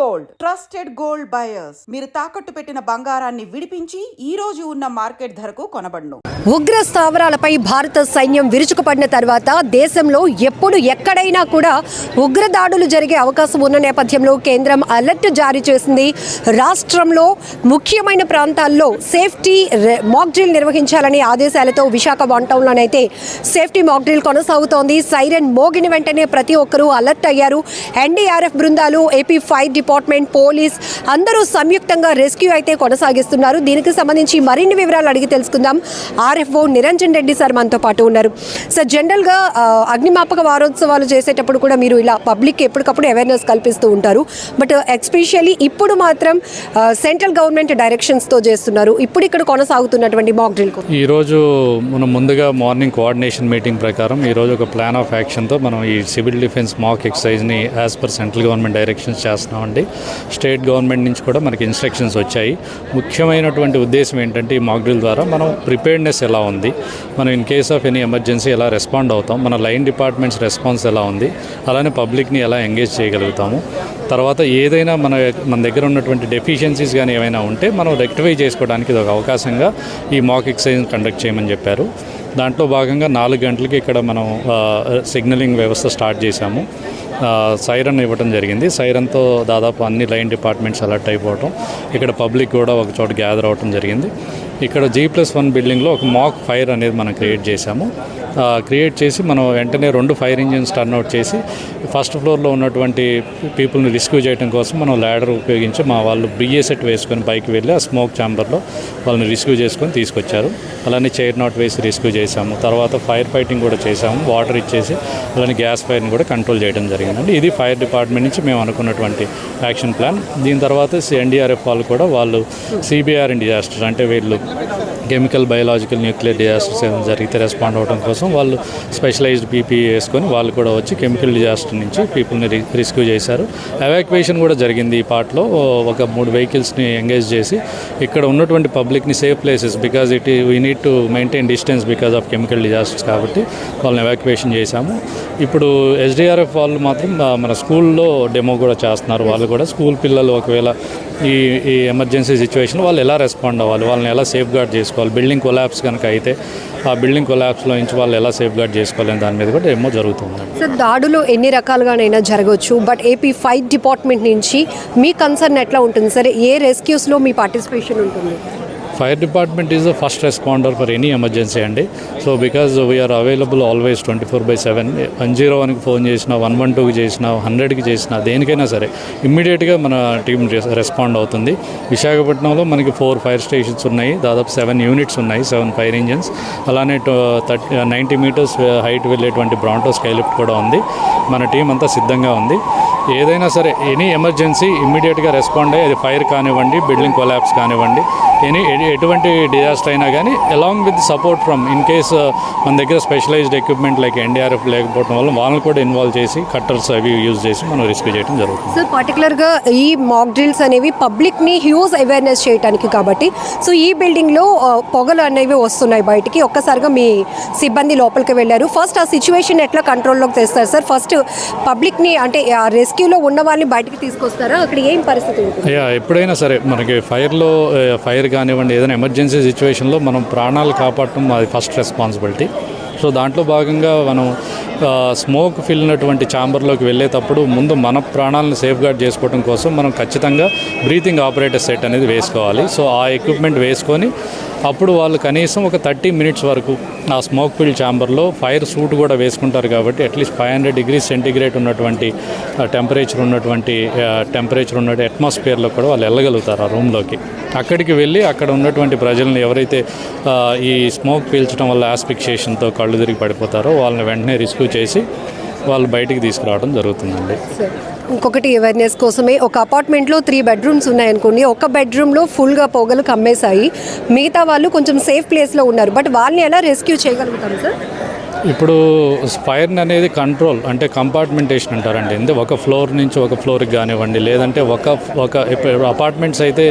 Gold. Trusted gold buyers. మీరు తాకట్టు పెట్టిన బంగారాన్ని విడిపించి ఈ రోజు ఉన్న మార్కెట్ ధరకు కొనబడును. ఉగ్ర స్థావరాలపై భారత సైన్యం విరుచుకుపడిన తర్వాత దేశంలో ఎప్పుడు ఎక్కడైనా కూడా ఉగ్రదాడులు జరిగే అవకాశం ఉన్న నేపథ్యంలో కేంద్రం అలర్ట్ జారీ చేసింది. రాష్ట్రంలో ముఖ్యమైన ప్రాంతాల్లో సేఫ్టీ రె- మాక్ డ్రిల్ నిర్వహించాలని ఆదేశాలతో విశాఖ వన్ టౌన్లోనైతే సేఫ్టీ మాక్ డ్రిల్ కొనసాగుతోంది. సైరన్ మోగిన వెంటనే ప్రతి ఒక్కరూ అలర్ట్ అయ్యారు. ఎన్డీఆర్ఎఫ్ బృందాలు ఏపీ ఫైర్ డిపార్ట్మెంట్ పోలీస్ అందరూ సంయుక్తంగా రెస్క్యూ అయితే కొనసాగిస్తున్నారు. దీనికి సంబంధించి మరిన్ని వివరాలు అడిగి తెలుసుకుందాం. ఆర్ఎఫ్ఓ నిరంజన్ రెడ్డి సార్ మనతో పాటు ఉన్నారు. సార్ జనరల్గా అగ్నిమాపక వారోత్సవాలు చేసేటప్పుడు కూడా మీరు ఇలా పబ్లిక్ ఎప్పటికప్పుడు అవేర్నెస్ కల్పిస్తూ ఉంటారు. బట్ ఎక్స్పెషల్లీ ఇప్పుడు మాత్రం సెంట్రల్ గవర్నమెంట్ డైరెక్షన్స్తో చేస్తున్నారు. ఇప్పుడు ఇక్కడ కొనసాగుతున్నటువంటి మాక్ డ్రిల్ ఈరోజు మనం ముందుగా మార్నింగ్ కోఆర్డినేషన్ మీటింగ్ ప్రకారం ఈరోజు ఒక ప్లాన్ ఆఫ్ యాక్షన్తో మనం ఈ civil defence mock ఎక్సర్సైజ్ని as per central government directions చేస్తున్నామండి స్టేట్ గవర్నమెంట్ నుంచి కూడా మనకి ఇన్స్ట్రక్షన్స్ వచ్చాయి. ముఖ్యమైనటువంటి ఉద్దేశం ఏంటంటే ఈ మాక్ డ్రిల్ ద్వారా మనం ప్రిపేర్డ్నెస్ ఎలా ఉంది? మనం in case of any emergency ఎలా రెస్పాండ్ అవుతాం? మన లైన్ డిపార్ట్మెంట్స్ రెస్పాన్స్ ఎలా ఉంది? అలానే పబ్లిక్ని ఎలా ఎంగేజ్ చేయగలుగుతాము? తర్వాత ఏదైనా మన మన దగ్గర ఉన్నటువంటి డెఫిషియన్సీస్ కానీ ఏమైనా ఉంటే మనం రెక్టిఫై చేసుకోవడానికి ఇది ఒక అవకాశంగా ఈ మాక్ ఎక్సైజ్ కండక్ట్ చేయమని చెప్పారు. దాంట్లో భాగంగా నాలుగు గంటలకి ఇక్కడ మనం సిగ్నలింగ్ వ్యవస్థ స్టార్ట్ చేశాము. సైరన్ ఇవ్వడం జరిగింది. సైరన్తో దాదాపు అన్ని లైన్ డిపార్ట్మెంట్స్ అలర్ట్ అయిపోవటం. ఇక్కడ పబ్లిక్ కూడా ఒక చోట గ్యాదర్ అవ్వటం జరిగింది. ఇక్కడ జీ ప్లస్ వన్ బిల్డింగ్లో ఒక మాక్ ఫైర్ అనేది మనం క్రియేట్ చేశాము. క్రియేట్ చేసి మనం వెంటనే రెండు ఫైర్ ఇంజిన్స్ టర్న్అవుట్ చేసి ఫస్ట్ ఫ్లోర్లో ఉన్నటువంటి పీపుల్ని రెస్క్యూ చేయడం కోసం మనం ల్యాడర్ ఉపయోగించి మా వాళ్ళు బిఏ సెట్ వేసుకొని పైకి వెళ్ళి ఆ స్మోక్ ఛాంబర్లో వాళ్ళని రెస్క్యూ చేసుకొని తీసుకొచ్చారు. అలానే చైర్ నాట్ వేసి రెస్క్యూ చేశాము. తర్వాత ఫైర్ ఫైటింగ్ కూడా చేశాము. వాటర్ ఇచ్చేసి అలానే గ్యాస్ ఫైర్ని కూడా కంట్రోల్ చేయడం జరిగిందండి. ఇది ఫైర్ డిపార్ట్మెంట్ నుంచి మేము అనుకున్నటువంటి యాక్షన్ ప్లాన్ దీని తర్వాత ఎన్డీఆర్ఎఫ్ వాళ్ళు కూడా వాళ్ళు సిబిఆర్ ఇన్ డిజాస్టర్స్ అంటే వీళ్ళు కెమికల్ బయలాజికల్ న్యూక్లియర్ డిజాస్టర్స్ ఏమైనా జరిగితే రెస్పాండ్ అవ్వడం కోసం వాళ్ళు స్పెషలైజ్డ్ పీపీ వేసుకొని వాళ్ళు కూడా వచ్చి కెమికల్ డిజాస్టర్ నుంచి పీపుల్ని రెస్క్యూ చేశారు. ఎవాక్యుయేషన్ కూడా జరిగింది ఈ పార్ట్లో. ఒక మూడు వెహికల్స్ని ఎంగేజ్ చేసి ఇక్కడ ఉన్నటువంటి పబ్లిక్ని safe places because it we need to maintain distance because of chemical disasters కాబట్టి వాళ్ళని ఎవాక్యుయేషన్ చేశాము. ఇప్పుడు ఎస్డిఆర్ఎఫ్ వాళ్ళు మాత్రం మన స్కూల్లో డెమో కూడా చేస్తున్నారు. వాళ్ళు కూడా స్కూల్ పిల్లలు ఒకవేళ ఈ ఈ ఎమర్జెన్సీ సిచ్యువేషన్ వాళ్ళు ఎలా రెస్పాండ్ అవ్వాలి? వాళ్ళని ఎలా సేఫ్ గార్డ్ చేసుకోవాలి. బిల్డింగ్ కొలాబ్స్ కనుక అయితే ఆ బిల్డింగ్ కొలాబ్స్లో నుంచి వాళ్ళు ఎలా సేఫ్ గార్డ్ చేసుకోవాలి దాని మీద కూడా ఏమో జరుగుతుంది. సార్ దాడులు ఎన్ని రకాలుగానైనా జరగవచ్చు బట్ ఏపీ ఫైర్ డిపార్ట్మెంట్ నుంచి మీ కన్సర్న్ ఎట్లా ఉంటుంది? సరే ఏ రెస్క్యూస్లో మీ పార్టిసిపేషన్ ఉంటుంది? Fire department is the first responder for any emergency అండి. So because we are available always twenty four by seven one zero వన్కి ఫోన్ చేసినా వన్ వన్ టూకి చేసినా హండ్రెడ్కి చేసినా దేనికైనా సరే ఇమ్మీడియట్గా మన టీం రెస్పాండ్ అవుతుంది. విశాఖపట్నంలో మనకి ఫోర్ ఫైర్ స్టేషన్స్ ఉన్నాయి. దాదాపు సెవెన్ యూనిట్స్ ఉన్నాయి సెవెన్ ఫైర్ ఇంజిన్స్ అలానే థర్టీ నైంటీ మీటర్స్ హైట్ వెళ్ళేటువంటి బ్రాంటో స్కైలిఫ్ట్ కూడా ఉంది. మన టీం అంతా సిద్ధంగా ఉంది. ఏదైనా సరే ఎనీ ఎమర్జెన్సీ ఇమ్మీడియట్గా రెస్పాండ్ అయ్యి అది ఫైర్ కానివ్వండి బిల్డింగ్ కొలాబ్స్ కానివ్వండి ఎనీ ఎటువంటి డిజాస్టర్ అయినా కానీ along with support from in case మన దగ్గర స్పెషలైజ్డ్ ఎక్విప్మెంట్ లైక్ ఎన్డీఆర్ఎఫ్ లేకపోవడం వల్ల వాళ్ళని కూడా ఇన్వాల్వ్ చేసి కట్టర్స్ అవి యూజ్ చేసి మనం రెస్క్యూ చేయడం జరుగుతుంది. సార్ పర్టికులర్గా ఈ మాక్ డ్రిల్స్ అనేవి పబ్లిక్ని హ్యూజ్ అవేర్నెస్ చేయడానికి కాబట్టి సో ఈ బిల్డింగ్లో ఆ, పొగలు అనేవి వస్తున్నాయి బయటికి. ఒక్కసారిగా మీ సిబ్బంది లోపలికి వెళ్ళారు. ఫస్ట్ ఆ సిచ్యువేషన్ ఎట్లా కంట్రోల్లోకి తెస్తారు సార్? ఫస్ట్ పబ్లిక్ని అంటే ఆ రెస్క్యూలో ఉన్న వాళ్ళని బయటికి తీసుకొస్తారా? అక్కడ ఏం పరిస్థితి ఉంటుంది? ఎప్పుడైనా సరే మనకి ఫైర్లో ఫైర్ కానివ్వండి ఏదైనా ఎమర్జెన్సీ సిచ్యువేషన్లో మనం ప్రాణాలు కాపాడటం అది ఫస్ట్ రెస్పాన్సిబిలిటీ. సో దాంట్లో భాగంగా మనం స్మోక్ ఫిల్నటువంటి ఛాంబర్లోకి వెళ్ళేటప్పుడు ముందు మన ప్రాణాలను సేఫ్ గార్డ్ చేసుకోవడం కోసం మనం ఖచ్చితంగా బ్రీతింగ్ ఆపరేటర్ సెట్ అనేది వేసుకోవాలి. సో ఆ ఎక్విప్మెంట్ వేసుకొని అప్పుడు వాళ్ళు కనీసం ఒక థర్టీ మినిట్స్ వరకు ఆ స్మోక్ ఫిల్ ఛాంబర్లో ఫైర్ సూట్ కూడా వేసుకుంటారు కాబట్టి at least five hundred degrees centigrade ఉన్నటువంటి టెంపరేచర్ ఉన్నటువంటి టెంపరేచర్ ఉన్న అట్మాస్ఫియర్లో కూడా వాళ్ళు వెళ్ళగలుగుతారు ఆ రూమ్లోకి అక్కడికి వెళ్ళి అక్కడ ఉన్నటువంటి ప్రజలను ఎవరైతే ఈ స్మోక్ పీల్చడం వల్ల ఆస్పిక్షేషన్తో కళ్ళు తిరిగి పడిపోతారో వాళ్ళని వెంటనే రిస్క్యూ చేసి వాళ్ళు బయటికి తీసుకురావడం జరుగుతుందండి. సార్ ఇంకొకటి అవేర్నెస్ కోసమే ఒక అపార్ట్మెంట్లో త్రీ బెడ్రూమ్స్ ఉన్నాయనుకోండి ఒక బెడ్రూమ్లో ఫుల్గా పొగలు కమ్మేశాయి. మిగతా వాళ్ళు కొంచెం సేఫ్ ప్లేస్లో ఉన్నారు. బట్ వాళ్ళని ఎలా రెస్క్యూ చేయగలుగుతాం సార్ ఇప్పుడు ఫైర్ అనేది కంట్రోల్ అంటే కంపార్ట్మెంటేషన్ అంటారండి. అంటే ఒక ఫ్లోర్ నుంచి ఒక ఫ్లోర్కి కానివ్వండి లేదంటే ఒక ఒక ఇప్పుడు అపార్ట్మెంట్స్ అయితే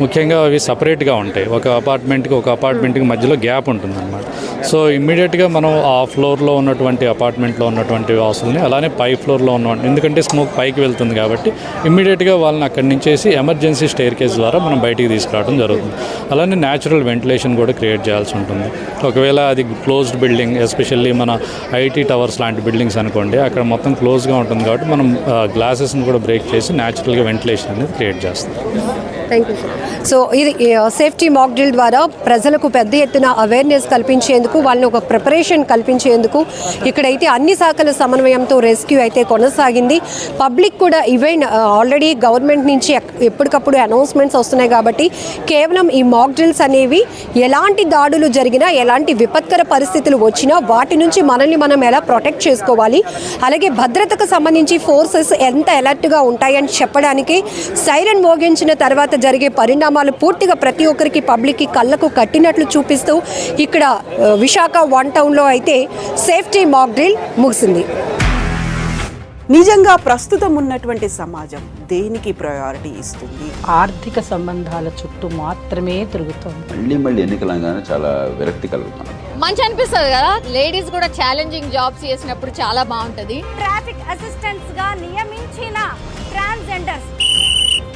ముఖ్యంగా అవి సపరేట్గా ఉంటాయి. ఒక అపార్ట్మెంట్కి ఒక అపార్ట్మెంట్కి మధ్యలో గ్యాప్ ఉంటుందన్నమాట. సో ఇమ్మీడియట్గా మనం ఆ ఫ్లోర్లో ఉన్నటువంటి అపార్ట్మెంట్లో ఉన్నటువంటి వాసుల్ని అలానే పై ఫ్లోర్లో ఉన్న ఎందుకంటే స్మోక్ పైకి వెళ్తుంది కాబట్టి ఇమ్మీడియట్గా వాళ్ళని అక్కడి నుంచేసి ఎమర్జెన్సీ స్టేర్ కేస్ ద్వారా మనం బయటికి తీసుకురావడం జరుగుతుంది. అలానే న్యాచురల్ వెంటిలేషన్ కూడా క్రియేట్ చేయాల్సి ఉంటుంది. ఒకవేళ అది క్లోజ్డ్ బిల్డింగ్ ఎస్పెషల్లీ మన ఐటీ టవర్స్ లాంటి బిల్డింగ్స్ అనుకోండి అక్కడ మొత్తం క్లోజ్గా ఉంటుంది కాబట్టి మనం గ్లాసెస్ని కూడా బ్రేక్ చేసి న్యాచురల్గా వెంటిలేషన్ అనేది క్రియేట్ చేస్తాం. థ్యాంక్ యూ సో ఇది సేఫ్టీ మాక్ డ్రిల్ ద్వారా ప్రజలకు పెద్ద ఎత్తున అవేర్నెస్ కల్పించేందుకు వాళ్ళని ఒక ప్రిపరేషన్ కల్పించేందుకు ఇక్కడైతే అన్ని శాఖల సమన్వయంతో రెస్క్యూ అయితే కొనసాగింది. పబ్లిక్ కూడా ఈవెన్ ఆల్రెడీ గవర్నమెంట్ నుంచి ఎప్పటికప్పుడు అనౌన్స్మెంట్స్ వస్తున్నాయి కాబట్టి కేవలం ఈ మాక్ డ్రిల్స్ అనేవి ఎలాంటి దాడులు జరిగినా ఎలాంటి విపత్కర పరిస్థితులు వచ్చినా వాటి నుంచి మనల్ని మనం ఎలా ప్రొటెక్ట్ చేసుకోవాలి? అలాగే భద్రతకు సంబంధించి ఫోర్సెస్ ఎంత అలర్ట్గా ఉంటాయని చెప్పడానికి సైరన్ మోగించిన తర్వాత జరిగే పరిణామాలు పూర్తిగా ప్రతి ఒక్కరికి పబ్లిక్కి కళ్ళకు కట్టినట్లు చూపిస్తూ ఇక్కడ విశాఖ వన్ టౌన్లో అయితే సేఫ్టీ మాక్ డ్రిల్ ముగిసింది. నిజంగా ప్రస్తుతం ఉన్నటువంటి సమాజం దేనికి ప్రయారిటీ ఇస్తుంది? ఆర్థిక సంబంధాల చుట్టూ మాత్రమే తిరుగుతోంది. మళ్ళీ మళ్ళీ ఎన్నికలంగానే చాలా విరక్తి మంచి అనిపిస్తుంది కదా? లేడీస్ కూడా ఛాలెంజింగ్ జాబ్స్ చేసినప్పుడు చాలా బాగుంటది. ట్రాఫిక్ అసిస్టెంట్స్గా నియమించిన ట్రాన్స్జెండర్స్